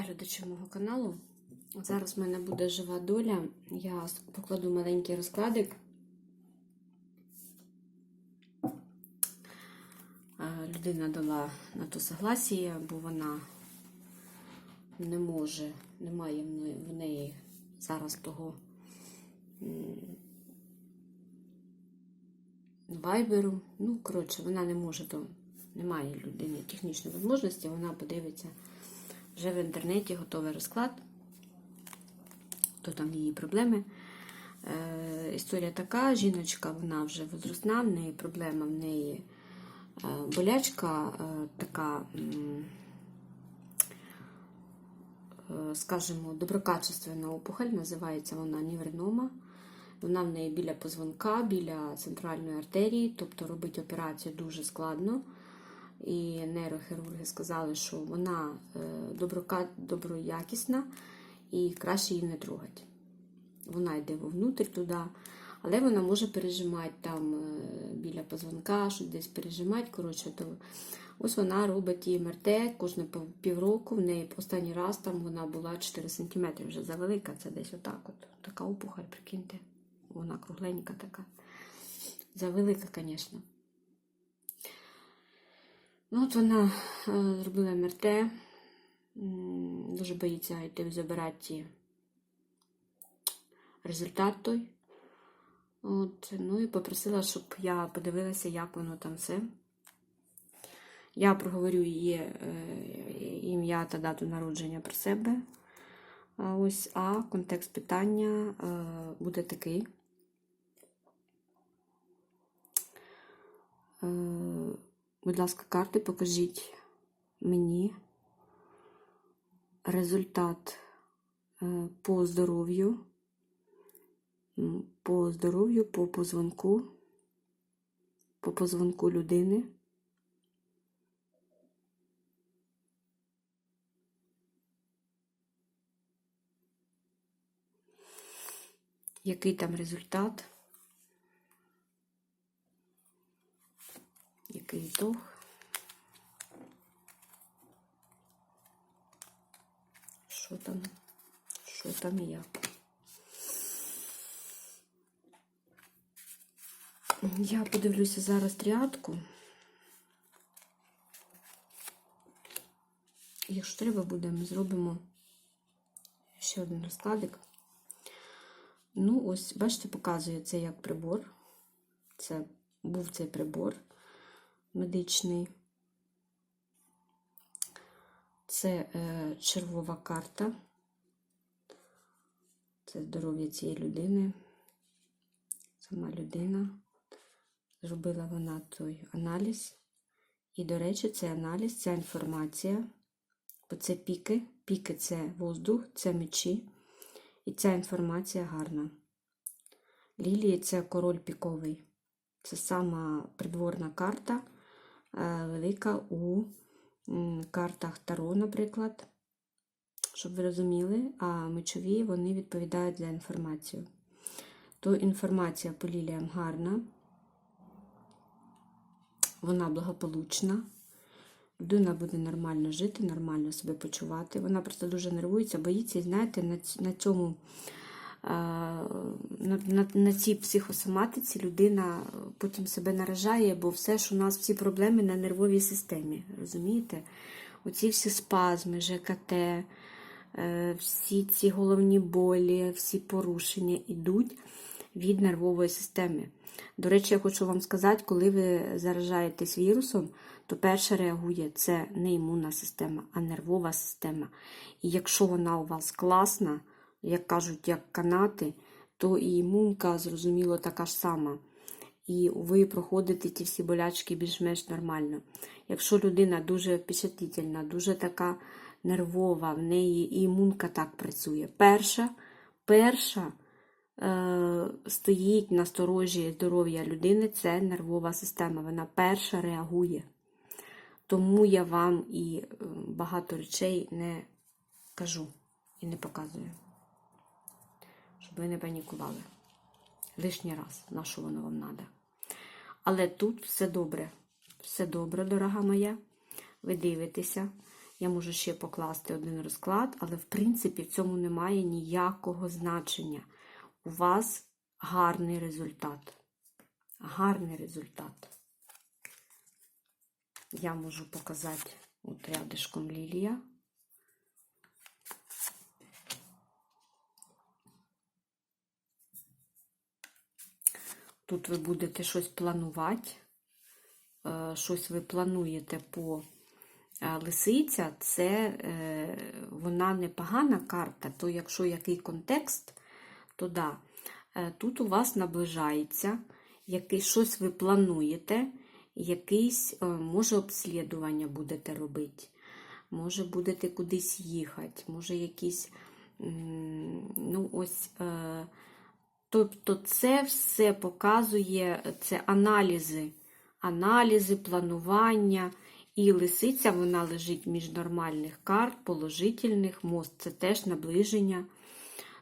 Глядачі мого каналу. Зараз в мене буде жива доля. Я покладу маленький розкладик. Людина дала на то согласія, бо вона не може, немає в неї, зараз того вайберу. Ну, коротше, вона не може, то немає людини технічної можливості, вона подивиться. Вже в інтернеті готовий розклад, то там її проблеми. Е, історія така: жіночка, вона вже возрастна, в неї проблема, в неї е, болячка е, така, е, скажімо, доброкачественна опухоль, називається вона нівренома. Вона в неї біля позвонка, біля центральної артерії, тобто робити операцію дуже складно. І нейрохірурги сказали, що вона е, доброякісна і краще її не трогати. Вона йде вовнутрь туди, але вона може пережимати там е, біля позвонка, що десь пережимати. Коротше, то ось вона робить її МРТ кожне півроку. В неї останній раз там вона була 4 см вже завелика. Це десь отак. от. Така опухоль, прикиньте. Вона кругленька така. Завелика, звісно. Ну, от вона е, зробила МРТ, дуже боїться йти забирати результат той. От, ну і попросила, щоб я подивилася, як воно там все. Я проговорю її е, ім'я та дату народження про себе. Ось, а контекст питання е, буде такий. Будь ласка, карти, покажіть мені результат е, по здоров'ю, по здоров'ю, по позвонку, по позвонку людини. Який там результат? Який ітог? Що там? Що там і як? Я подивлюся зараз тріадку. Якщо треба буде, ми зробимо ще один розкладик. Ну, ось, бачите, показує це як прибор. Це був цей прибор медичний. Це е, червова карта. Це здоров'я цієї людини. Сама людина. Зробила вона той аналіз. І, до речі, цей аналіз, ця інформація. Бо це піки. Піки це воздух, це мечі. І ця інформація гарна. Лілії це король піковий. Це сама придворна карта, велика у картах Таро, наприклад. Щоб ви розуміли, а мечові вони відповідають за інформацію. То інформація по ліліям гарна, вона благополучна. Людина буде нормально жити, нормально себе почувати. Вона просто дуже нервується, боїться, і знаєте, на, цьому е, на, на, на цій психосоматиці людина потім себе наражає, бо все ж у нас всі проблеми на нервовій системі. Розумієте? Оці всі спазми, ЖКТ, е, всі ці головні болі, всі порушення йдуть від нервової системи. До речі, я хочу вам сказати, коли ви заражаєтесь вірусом, то перше реагує це не імунна система, а нервова система. І якщо вона у вас класна, як кажуть, як канати, то і імунка, зрозуміло, така ж сама. І ви проходите ті всі болячки більш-менш нормально. Якщо людина дуже впечатлительна, дуже така нервова, в неї і імунка так працює. Перша, перша е, стоїть на сторожі здоров'я людини, це нервова система. Вона перша реагує. Тому я вам і е, багато речей не кажу і не показую. Щоб ви не панікували. Лишній раз, на що воно вам треба. Але тут все добре. Все добре, дорога моя. Ви дивитеся. Я можу ще покласти один розклад, але в принципі в цьому немає ніякого значення. У вас гарний результат. Гарний результат. Я можу показати от рядишком лілія. Тут ви будете щось планувати, е, щось ви плануєте по е, лисиця, це е, вона непогана карта, то якщо який контекст, то да. Тут у вас наближається, який, щось ви плануєте, якийсь, може, обслідування будете робити, може, будете кудись їхати, може, якісь, ну, ось. Тобто це все показує це аналізи, аналізи, планування. І лисиця вона лежить між нормальних карт, положительних, мост це теж наближення,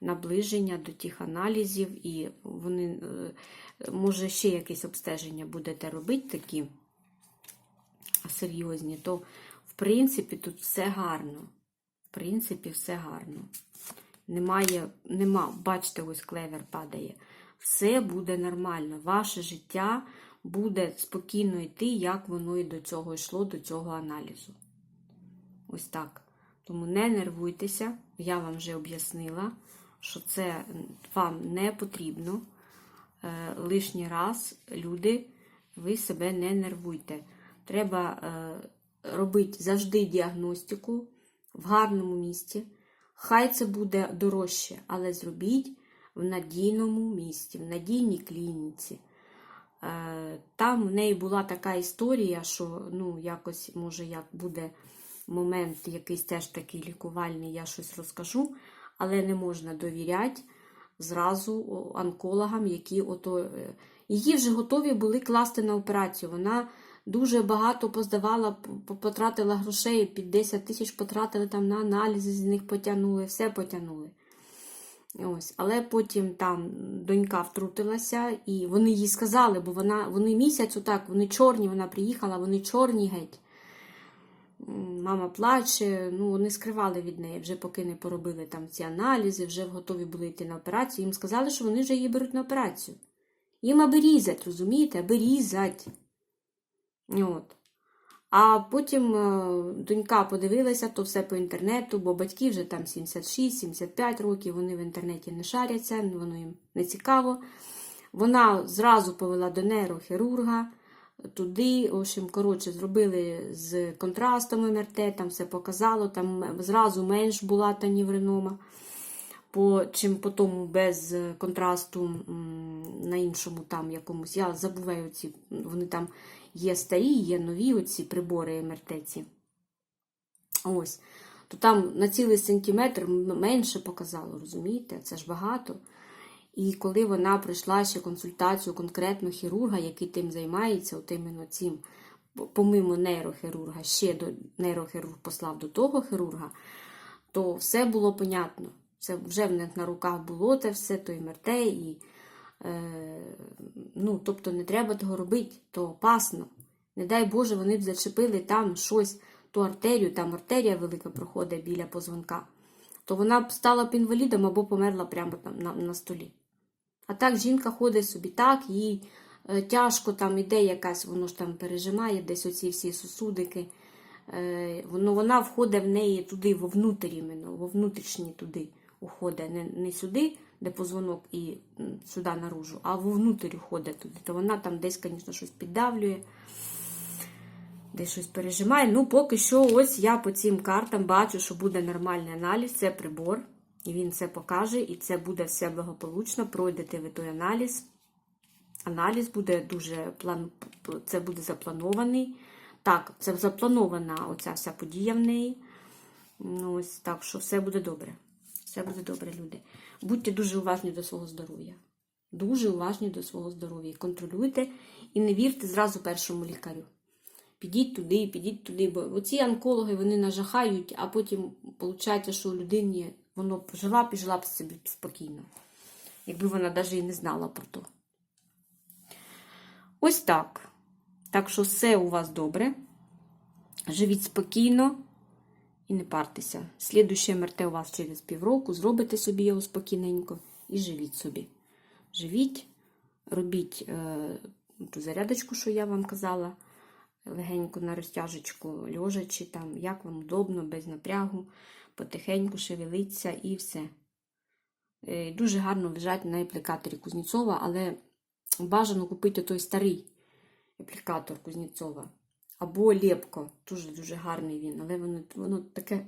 наближення до тих аналізів, і вони, е, може, ще якесь обстеження будете робити такі серйозні, то в принципі тут все гарно. В принципі, все гарно. Немає, нема, бачите, ось клевер падає. Все буде нормально. Ваше життя буде спокійно йти, як воно і до цього йшло, до цього аналізу. Ось так. Тому не нервуйтеся, я вам вже об'яснила, що це вам не потрібно. Е, лишній раз, люди, ви себе не нервуйте. Треба е, робити завжди діагностику в гарному місці. Хай це буде дорожче, але зробіть в надійному місці, в надійній клініці. Е, Там в неї була така історія, що ну, якось, може, як буде момент якийсь теж такий лікувальний, я щось розкажу, але не можна довіряти зразу онкологам, які ото. е, Її вже готові були класти на операцію. Вона дуже багато поздавала, потратила грошей, під 10 тисяч потратили там на аналізи, з них потягнули, все потягнули. Ось. Але потім там донька втрутилася, і вони їй сказали, бо вона, вони місяць отак, вони чорні, вона приїхала, вони чорні геть. Мама плаче, ну вони скривали від неї, вже поки не поробили там ці аналізи, вже готові були йти на операцію. Їм сказали, що вони вже її беруть на операцію. Їм аби різать, розумієте, аби різать. От. А потім е, донька подивилася то все по інтернету, бо батьки вже там 76-75 років, вони в інтернеті не шаряться, воно їм не цікаво. Вона зразу повела до нейрохірурга туди. В общем, коротше, зробили з контрастом МРТ, там все показало, там зразу менш була та нівринома, по, чим по тому без контрасту на іншому там якомусь. Я забуваю ці, вони там є старі, є нові оці прибори МРТ. ці. Ось. То там на цілий сантиметр менше показало, розумієте? Це ж багато. І коли вона пройшла ще консультацію конкретно хірурга, який тим займається, от іменно цим, помимо нейрохірурга, ще до нейрохірург послав до того хірурга, то все було понятно. Це вже в них на руках було те все, то МРТ, і е, ну, тобто не треба того робити, то опасно. Не дай Боже, вони б зачепили там щось, ту артерію, там артерія велика проходить біля позвонка, то вона б стала б інвалідом або померла прямо там на, на столі. А так жінка ходить собі так, їй е, тяжко там іде якась, воно ж там пережимає, десь оці всі сосудики. Е, воно, вона входить в неї туди, вовнутрі, іменно, во внутрішні туди уходить. Не, не сюди, де позвонок і сюди наружу, а вовнутрі входить туди. То вона там десь, звісно, щось піддавлює, десь щось пережимає. Ну, поки що, ось я по цим картам бачу, що буде нормальний аналіз, це прибор. І він це покаже, і це буде все благополучно. Пройдете ви той аналіз. Аналіз буде дуже план... це буде запланований. Так, це запланована оця вся подія в неї. Ну, ось так що все буде добре. Все буде добре, люди. Будьте дуже уважні до свого здоров'я. Дуже уважні до свого здоров'я. Контролюйте і не вірте зразу першому лікарю. Підіть туди, підіть туди, бо оці онкологи вони нажахають, а потім виходить, що у людині воно пожила, пожила б собі спокійно. Якби вона навіть і не знала про то. Ось так. Так що все у вас добре. Живіть спокійно, і не партеся. Слідуще МРТ у вас через півроку, зробите собі його спокійненько і живіть собі. Живіть, робіть е, ту зарядочку, що я вам казала, легенько на розтяжечку, льожачи там, як вам удобно, без напрягу, потихеньку шевелиться і все. Е, Дуже гарно лежать на аплікаторі Кузнєцова, але бажано купити той старий аплікатор Кузнєцова. Або Лепко. Дуже дуже гарний він, але воно, воно таке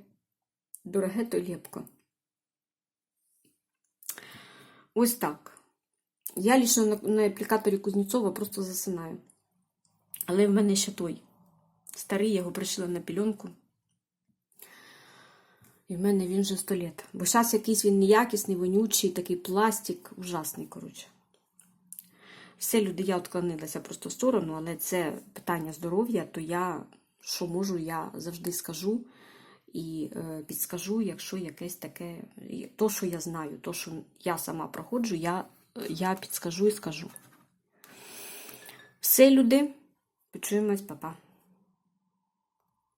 дороге, то Лепко. Ось так. Я лічно на, на аплікаторі Кузнєцова просто засинаю. Але в мене ще той. Старий, я його пришила на пільонку. І в мене він вже 100 літ. Бо зараз якийсь він неякісний, вонючий, такий пластик, ужасний, коротше. Все, люди, я відклонилася просто в сторону, але це питання здоров'я, то я, що можу, я завжди скажу і е, підскажу, якщо якесь таке, то, що я знаю, то, що я сама проходжу, я, я підскажу і скажу. Все, люди, почуємось, па-па.